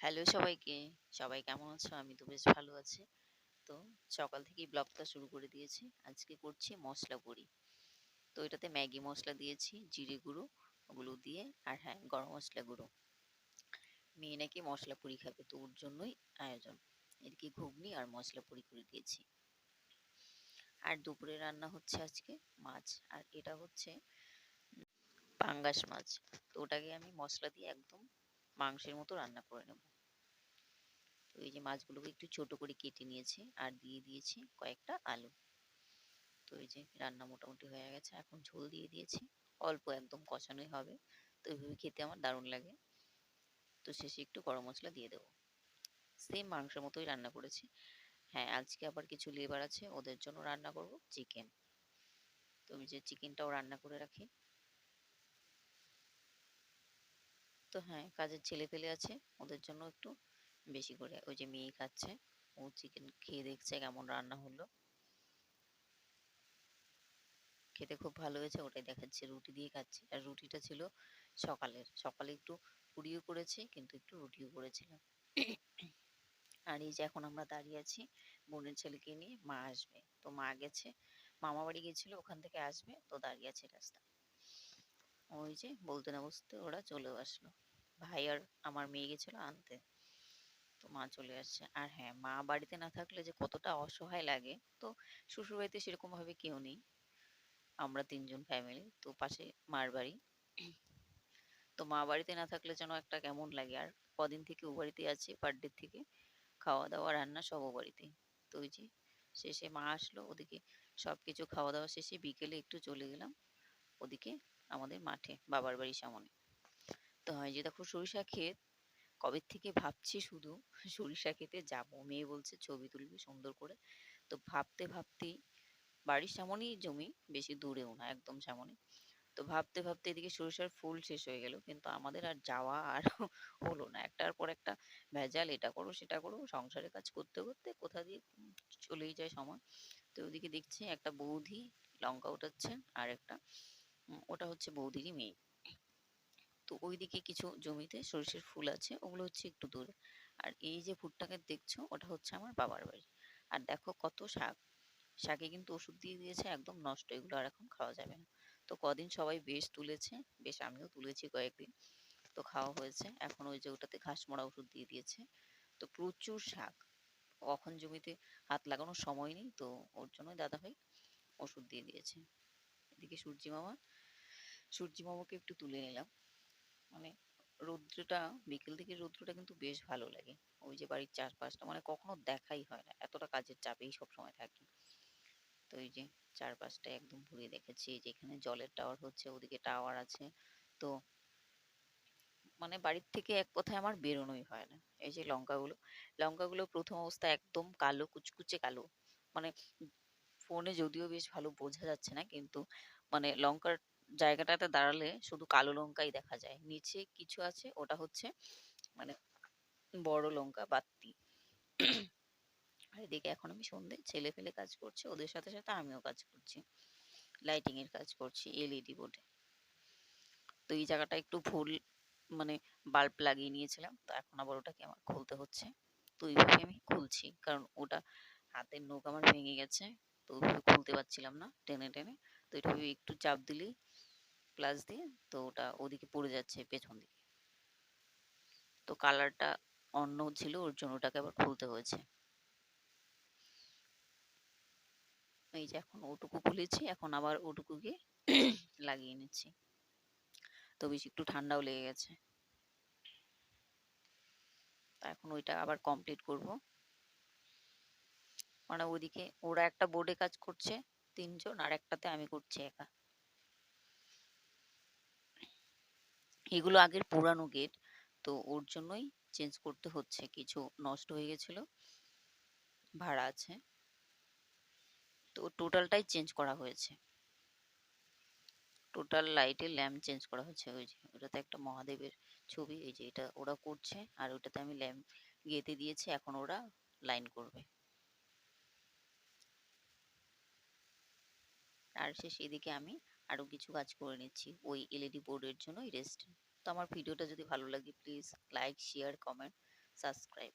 Hello সবাইকে। সবাই কেমন আছো? আমি তো বেশ ভালো আছি। তো সকাল থেকেই ব্লগটা শুরু করে দিয়েছি। আজকে করছি মশলা বড়ি তো এটাতে ম্যাগি মশলা দিয়েছি, জিরে গুঁড়ো, ওগুলো দিয়ে, আর হ্যাঁ গরম মশলা গুঁড়ো। মেয়ে নাকি মশলা পুরি খাবে, তো ওর জন্যই আয়োজন। এদিকে ঘুগনি আর মশলা পুরি করে দিয়েছি। আর দুপুরে রান্না হচ্ছে আজকে মাছ, আর এটা হচ্ছে পাঙ্গাস মাছ। তো ওটাকে আমি মশলা দিয়ে একদম মাংসের মতো রান্না করে নেব। এই যে মাছগুলোকে একটু ছোট করে কেটে নিয়েছি আর দিয়ে দিয়েছি কয়েকটা আলু। তো এই যে রান্না মোটামুটি হয়ে গেছে। এখন ঝোল দিয়ে দিয়েছি। অল্প একদম কষানোই হবে। তো এইভাবে খেতে আমার দারুণ লাগে। তো শেষে একটু গরম মশলা দিয়ে দেবো। সেম মাংসের মতোই রান্না করেছি। হ্যাঁ আজকে আবার কিছু লেবার আছে, ওদের জন্য রান্না করব চিকেন। তো আমি যে চিকেনটাও রান্না করে রাখি। তো হ্যাঁ কাজের ছেলে পেলে আছে, ওদের জন্য একটু বেশি করে ওই যে মেয়ে খাচ্ছে, ও চিকেন খেয়ে দেখছে কেমন রান্না হলো। খেতে খুব ভালো হয়েছে, ওটাই দেখাচ্ছি, রুটি দিয়ে খাচ্ছি। আর রুটিটা ছিল সকালের, সকালে একটু পুরিও করেছি, কিন্তু একটু রুটিও করেছিলাম। আর এই যে এখন আমরা দাঁড়িয়ে আছি, বোনের ছেলেকে নিয়ে, মা আসবে। তো মা গেছে, মামা বাড়ি গেছিল ওখান থেকে আসবে, তো দাঁড়িয়ে আছে রাস্তা। ওই যে বলতে না বসতে ওরা চলেও আসলো। ভাই আর আমার মেয়ে গেছিল আনতে। তো মা চলে আসছে। আর হ্যাঁ মা বাড়িতে না থাকলে যে কতটা অসহায় লাগে, তো শ্বশুর বাড়িতে সেরকম ভাবে কেউ নেই। আমরা তিনজন ফ্যামিলি তো পাশে মার বাড়ি। তো মা বাড়িতে না থাকলে যেন একটা কেমন লাগে। আর কদিন থেকে ও বাড়িতে আছে বার্থডে থেকে খাওয়া দাওয়া, রান্না সব ও বাড়িতে তো ওই যে শেষে মা আসলো, ওদিকে সব কিছু খাওয়া দাওয়া শেষে বিকেলে একটু চলে গেলাম, ওদিকে আমাদের মাঠে, বাবার বাড়ির সামনে। তো হয় যে দেখো সরিষা ক্ষেত কবে থেকে ভাবছি শুধু সরিষা খেতে যাব। মেয়ে বলছে, ছবি তুলবি সুন্দর করে। তো ভাবতে ভাবতেই বাড়ির সামনেই জমি, বেশি দূরেও না, একদম সামনে। তো ভাবতে ভাবতে এদিকে সরিষার ফুল শেষ হয়ে গেল, কিন্তু আমাদের আর যাওয়া আর হলো না। একটার পর একটা ভেজাল, এটা করো, সেটা করো সংসারের কাজ করতে করতে কোথা দিয়ে চলেই যায় সময়। তো ওদিকে দেখছি একটা বৌদি লঙ্কা উঠাচ্ছে আর একটা ওটা হচ্ছে বৌদিরই মেয়ে। তো ওইদিকে কিছু জমিতে সরিষার ফুল আছে, ওগুলো হচ্ছে একটু দূরে। আর এই যে ফুটটাকে দেখছ, ওটা হচ্ছে আমার বাবার বাড়ি। আর দেখো কত শাক। শাকে কিন্তু ওষুধ দিয়ে দিয়েছে, একদম নষ্ট। এগুলো আর এখন খাওয়া যাবে না। তো কদিন সবাই বেশ তুলেছে, বেশ আমিও তুলেছি কয়েকদিন। তো খাওয়া হয়েছে। এখন ওই যে ওটাতে ঘাস মরা ওষুধ দিয়ে দিয়েছে। তো প্রচুর শাক। কখন জমিতে হাত লাগানোর সময় নেই, তো ওর জন্যই দাদা ভাই ওষুধ দিয়ে দিয়েছে। এদিকে সূর্যি মামা, সূর্যি মামাকে একটু তুলে নিলাম। মানে রৌদ্রটা, বিকেল থেকে রৌদ্রটা কিন্তু বেশ ভালো লাগে। ওই যে বাড়ির চারপাশটা মানে কখনো দেখাই হয় না। এতটা কাজের চাপেই সবসময় থাকি। তো এই যে চারপাশটা একদম ঘুরে দেখেছি যেখানে জলের টাওয়ার হচ্ছে, ওদিকে টাওয়ার আছে। তো মানে বাড়ির থেকে এক কথায় আমার বেরোনোই হয় না। এই যে লঙ্কাগুলো লঙ্কাগুলো প্রথম অবস্থায় একদম কালো, কুচকুচে কালো। মানে ফোনে যদিও বেশ ভালো বোঝা যাচ্ছে না, কিন্তু মানে লঙ্কার জায়গাটাতে দাঁড়ালে শুধু কালো লঙ্কাই দেখা যায়। নিচে কিছু আছে, ওটা হচ্ছে মানে বড় লঙ্কা বাত্তি আর এদিকে এখন আমি সন্ধে, ছেলে ফেলে কাজ করছি, ওদের সাথে সাথে আমিও কাজ করছি। লাইটিং এর কাজ করছি এলইডি বোর্ডে। তো এই জায়গাটা একটু ভুল মানে বাল্ব লাগিয়ে নিয়েছিলাম, তো এখন আবার ওটাকে আমার খুলতে হচ্ছে। তো এইভাবে আমি খুলছি, কারণ ওটা হাতের নখ আমার ভেঙে গেছে, তো ওইভাবে খুলতে পারছিলাম না টেনে টেনে। তো এটা একটু চাপ দিলেই প্লাস দিয়ে তো ওটা ওদিকে পড়ে যাচ্ছে পেছন দিকে। তো কালারটা অন্য ছিল, ওর জন্য ওটাকে আবার খুলতে হয়েছে। এই যে এখন ওটুকু খুলেছি, এখন আবার ওটুকুকে লাগিয়ে নিচ্ছি। তো বেশি একটু ঠান্ডাও লেগে গেছে। এখন ওইটা আবার কমপ্লিট করব। মানে ওদিকে ওরা একটা বোর্ডে কাজ করছে তিনজন, আর একটাতে আমি করছি একা। এগুলো আগের পুরানো গেট তো ওর জন্যই চেঞ্জ করতে হচ্ছে। কিছু নষ্ট হয়ে গেছিল, ভাড়া আছে। তো টোটালটাই চেঞ্জ করা হয়েছে। টোটাল লাইটের ল্যাম্প চেঞ্জ করা হয়েছে। ওই যে, ওটাতে একটা মহাদেবের ছবি, এই যে এটা ওরা করছে, আর ওটাতে আমি ল্যাম্প গেঁথে দিয়েছি, এখন ওরা লাইন করবে। আর সে সেদিকে আমি আরও কিছু কাজ করে নিচ্ছি। ওই এলইডি বোর্ডের জন্য রেস্ট তো আমার ভিডিওটা যদি ভালো লাগে please like share comment subscribe